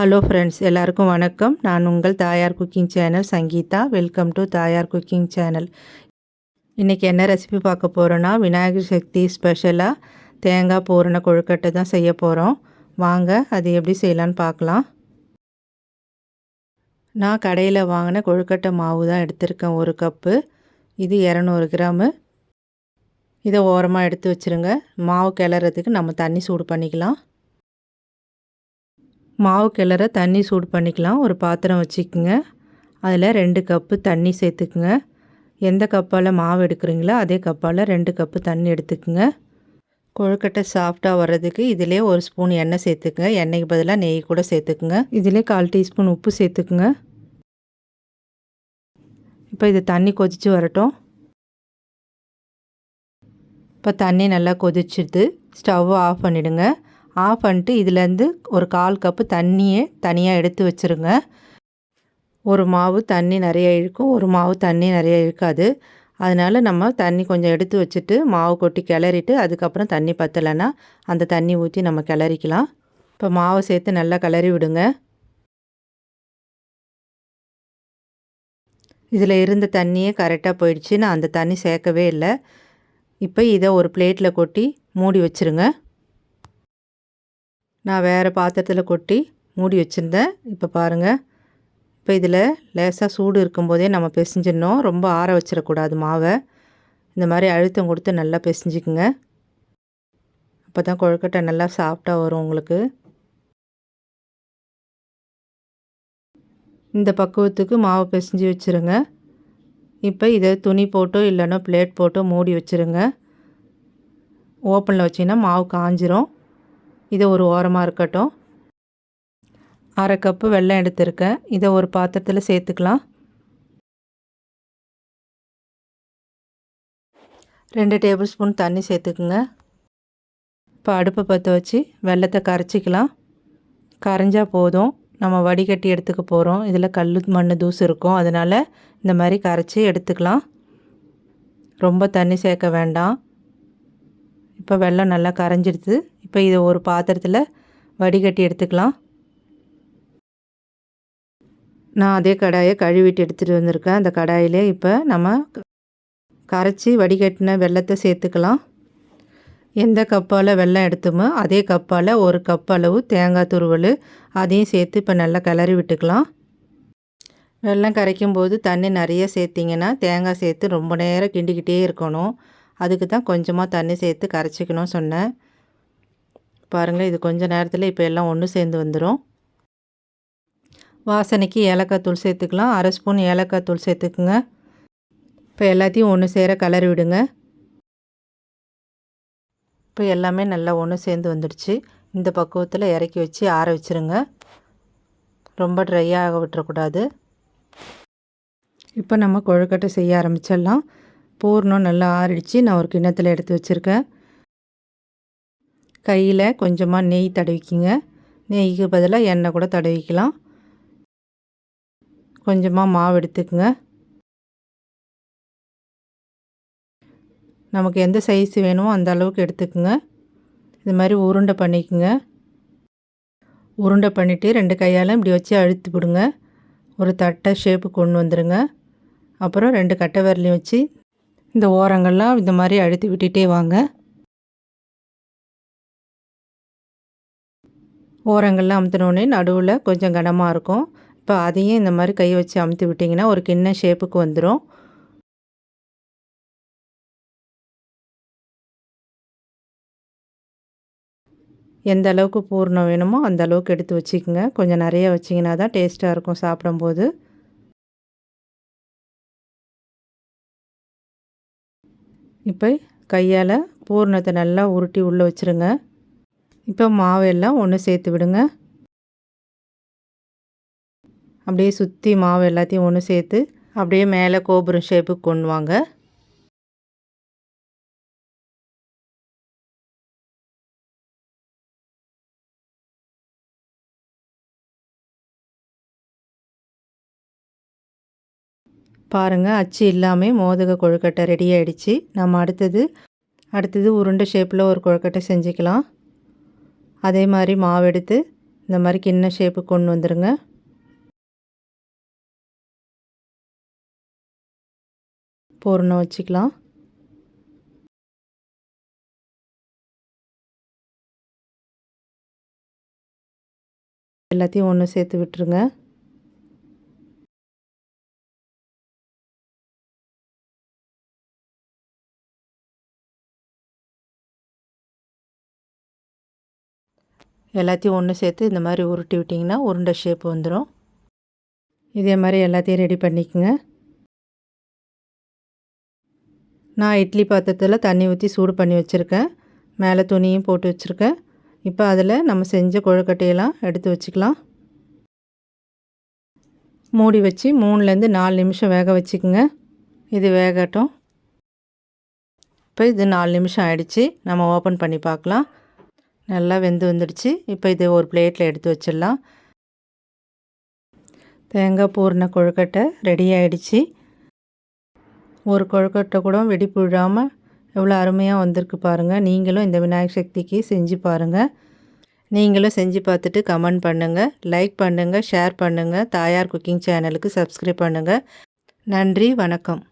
Hello friends எல்லாருக்கும் வணக்கம். நான் உங்கள் Thayar cooking channel Sangeetha. Welcome to Thayar cooking channel. இன்றைக்கி என்ன ரெசிபி பார்க்க போகிறோன்னா விநாயகர் சக்தி ஸ்பெஷலாக தேங்காய் பூரண கொழுக்கட்டை தான் செய்ய போகிறோம் வாங்க அது எப்படி செய்யலான்னு பார்க்கலாம். நான் கடையில் வாங்கின கொழுக்கட்டை மாவு தான் எடுத்திருக்கேன் ஒரு கப்பு இது இரநூறு கிராமு இதை ஓரமாக எடுத்து வச்சுருங்க. மாவு கிளறதுக்கு நம்ம தண்ணி சூடு பண்ணிக்கலாம். மாவு கிளற தண்ணி சூடு பண்ணிக்கலாம். ஒரு பாத்திரம் வச்சுக்கோங்க. அதில் ரெண்டு கப்பு தண்ணி சேர்த்துக்குங்க. எந்த கப்பால் மாவு எடுக்கிறீங்களோ அதே கப்பால் ரெண்டு கப்பு தண்ணி எடுத்துக்குங்க. கொழுக்கட்டை சாஃப்டாக வர்றதுக்கு இதிலே ஒரு ஸ்பூன் எண்ணெய் சேர்த்துக்குங்க. எண்ணெய்க்கு பதிலாக நெய் கூட சேர்த்துக்குங்க. இதிலே கால் டீஸ்பூன் உப்பு சேர்த்துக்குங்க. இப்போ இது தண்ணி கொதித்து வரட்டும். இப்போ தண்ணி நல்லா கொதிச்சிடுது ஸ்டவ்வை ஆஃப் பண்ணிவிடுங்க ஆஃப் பண்ணிட்டு இதுலேருந்து ஒரு கால் கப்பு தண்ணியை தனியாக எடுத்து வச்சுருங்க. ஒரு மாவு தண்ணி நிறைய இழுக்கும் ஒரு மாவு தண்ணி நிறைய இழுக்காது. அதனால் நம்ம தண்ணி கொஞ்சம் எடுத்து வச்சுட்டு மாவு கொட்டி கிளறிட்டு அதுக்கப்புறம் தண்ணி பற்றலைன்னா அந்த தண்ணி ஊற்றி நம்ம கிளறிக்கலாம். இப்போ மாவை சேர்த்து நல்லா கிளறி விடுங்க. இதில் இருந்த தண்ணியே கரெக்டாக போயிடுச்சு. நான் அந்த தண்ணி சேர்க்கவே இல்லை. இப்போ இதை ஒரு பிளேட்டில் கொட்டி மூடி வச்சுருங்க. நான் வேறு பாத்திரத்தில் கொட்டி மூடி வச்சுருந்தேன். இப்போ பாருங்கள் இப்போ இதில் லேசாக சூடு இருக்கும்போதே நம்ம பிசைஞ்சிடணும். ரொம்ப ஆற வச்சிடக்கூடாது மாவை. இந்த மாதிரி அழுத்தம் கொடுத்து நல்லா பிசைஞ்சிக்குங்க. அப்போ தான் கொழுக்கட்டை நல்லா சாஃப்டாக வரும் உங்களுக்கு. இந்த பக்குவத்துக்கு மாவு பிசைஞ்சு வச்சுருங்க. இப்போ இதை துணி போட்டோ இல்லைன்னா பிளேட் போட்டோ மூடி வச்சுருங்க. ஓப்பனில் வச்சிங்கன்னா மாவு காஞ்சிரும். இதை ஒரு ஓரமாக இருக்கட்டும். அரை கப்பு வெள்ளம் எடுத்திருக்கேன். இதை ஒரு பாத்திரத்தில் சேர்த்துக்கலாம். ரெண்டு டேபிள் ஸ்பூன் தண்ணி சேர்த்துக்குங்க. இப்போ அடுப்பை பற்ற வச்சு வெள்ளத்தை கரைச்சிக்கலாம். கரைஞ்சால் போதும். நம்ம வடிகட்டி எடுத்துக்க போகிறோம் இதில் கல் மண் தூசு இருக்கும். அதனால் இந்த மாதிரி கரைச்சி எடுத்துக்கலாம். ரொம்ப தண்ணி சேர்க்க வேண்டாம். இப்போ வெள்ளம் நல்லா கரைஞ்சிடுது. இப்போ இதை ஒரு பாத்திரத்தில் வடிகட்டி எடுத்துக்கலாம். நான் அதே கடாயை கழுவிட்டு எடுத்துகிட்டு வந்திருக்கேன். அந்த கடாயிலே இப்போ நம்ம கரைச்சி வடிகட்டின வெள்ளத்தை சேர்த்துக்கலாம். எந்த கப்பால் வெள்ளம் எடுத்துமோ அதே கப்பால் ஒரு கப் அளவு தேங்காய் துருவல் அதையும் சேர்த்து இப்போ நல்லா கிளறி விட்டுக்கலாம். வெள்ளம் கரைக்கும் போது தண்ணி நிறைய சேர்த்திங்கன்னா தேங்காய் சேர்த்து ரொம்ப நேரம் கிண்டிக்கிட்டே இருக்கணும். அதுக்கு தான் கொஞ்சமாக தண்ணி சேர்த்து கரைச்சிக்கணும் சொன்னேன். பாருங்கள் இது கொஞ்சம் நேரத்தில் இப்போ எல்லாம் ஒன்று சேர்ந்து வந்துடும் வாசனைக்கு ஏலக்காய் தூள் சேர்த்துக்கலாம். அரை ஸ்பூன் ஏலக்காய் தூள் சேர்த்துக்குங்க. இப்போ எல்லாத்தையும் ஒன்று சேர கலர் விடுங்க. இப்போ எல்லாமே நல்லா ஒன்று சேர்ந்து வந்துடுச்சு. இந்த பக்குவத்தில் இறக்கி வச்சு ஆற வச்சுருங்க. ரொம்ப ட்ரையாக விட்டுறக்கூடாது. இப்போ நம்ம கொழுக்கட்டை செய்ய ஆரம்பிச்சிடலாம். பூர்ணம் நல்லா ஆறிடுச்சு. நான் ஒரு கிண்ணத்தில் எடுத்து வச்சுருக்கேன். கையில் கொஞ்சமாக நெய் தடவிக்கிங்க. நெய்க்கு பதிலாக எண்ணெய் கூட தடவிக்கலாம். கொஞ்சமாக மாவு எடுத்துக்குங்க. நமக்கு எந்த சைஸ் வேணுமோ அந்த அளவுக்கு எடுத்துக்குங்க. இது மாதிரி உருண்டை பண்ணிக்கோங்க. உருண்டை பண்ணிவிட்டு ரெண்டு கையால் இப்படி வச்சு அழுத்தி விடுங்க ஒரு தட்டை ஷேப்பு கொண்டு வந்துடுங்க அப்புறம் ரெண்டு கட்டை விரலையும் வச்சு இந்த ஓரங்கள்லாம் இந்த மாதிரி அழுத்தி விட்டுட்டே வாங்க. ஓரங்கள்லாம் அமுத்தினோடனே நடுவில் கொஞ்சம் கனமாக இருக்கும். இப்போ அதையும் இந்த மாதிரி கை வச்சு அமுத்தி விட்டிங்கன்னா ஒரு கிண்ண ஷேப்புக்கு வந்துடும் எந்த அளவுக்கு பூர்ணம் வேணுமோ அந்த அளவுக்கு எடுத்து வச்சுக்கோங்க. கொஞ்சம் நிறைய வச்சிங்கன்னா தான் டேஸ்ட்டாக இருக்கும் சாப்பிடும்போது. இப்போ கையால் பூர்ணத்தை நல்லா உருட்டி உள்ளே வச்சுருங்க. இப்போ மாவு எல்லாம் ஒன்று சேர்த்து விடுங்க. அப்படியே சுற்றி மாவு எல்லாத்தையும் ஒன்று சேர்த்து அப்படியே மேலே கோபுரம் ஷேப்புக்கு கொண்டு வாங்க. பாருங்கள் அச்சு இல்லாமல் மோதக கொழுக்கட்டை ரெடி ஆகிடுச்சு நம்ம அடுத்தது அடுத்தது உருண்டை ஷேப்பில் ஒரு கொழுக்கட்டை செஞ்சுக்கலாம். அதே மாதிரி மாவு எடுத்து இந்த மாதிரி கிண்ண ஷேப்பு கொண்டு வந்துடுங்க பூரணம் வச்சுக்கலாம். எல்லாத்தையும் ஒன்று சேர்த்து விட்டுருங்க. எல்லாத்தையும் ஒன்று சேர்த்து இந்த மாதிரி உருட்டி விட்டிங்கன்னா உருண்டை ஷேப் வந்துடும் இதே மாதிரி எல்லாத்தையும் ரெடி பண்ணிக்கோங்க. நான் இட்லி பாத்திரத்தில் தண்ணி ஊற்றி சூடு பண்ணி வச்சுருக்கேன். மேலே துணியும் போட்டு வச்சுருக்கேன். இப்போ அதில் நம்ம செஞ்ச கொழுக்கட்டையெல்லாம் எடுத்து வச்சுக்கலாம். மூடி வச்சு மூணுலேருந்து நாலு நிமிஷம் வேக வச்சுக்கோங்க. இது வேகட்டும். இப்போ இது நாலு நிமிஷம் ஆயிடுச்சு. நம்ம ஓப்பன் பண்ணி பார்க்கலாம். நல்லா வெந்து வந்துடுச்சு. இப்போ இதை ஒரு பிளேட்டில் எடுத்து வச்சிடலாம். தேங்காய் பூர்ண கொழுக்கட்டை ரெடி ஆகிடுச்சு ஒரு கொழுக்கட்டை கூட வெடிப்பு விழாமல் எவ்வளோ அருமையாக வந்திருக்கு பாருங்கள் நீங்களும் இந்த விநாயகர் சக்திக்கு செஞ்சு பாருங்கள் நீங்களும் செஞ்சு பார்த்துட்டு கமெண்ட் பண்ணுங்கள் லைக் பண்ணுங்கள் ஷேர் பண்ணுங்கள் தாயார் குக்கிங் சேனலுக்கு சப்ஸ்கிரைப் பண்ணுங்கள் நன்றி வணக்கம்.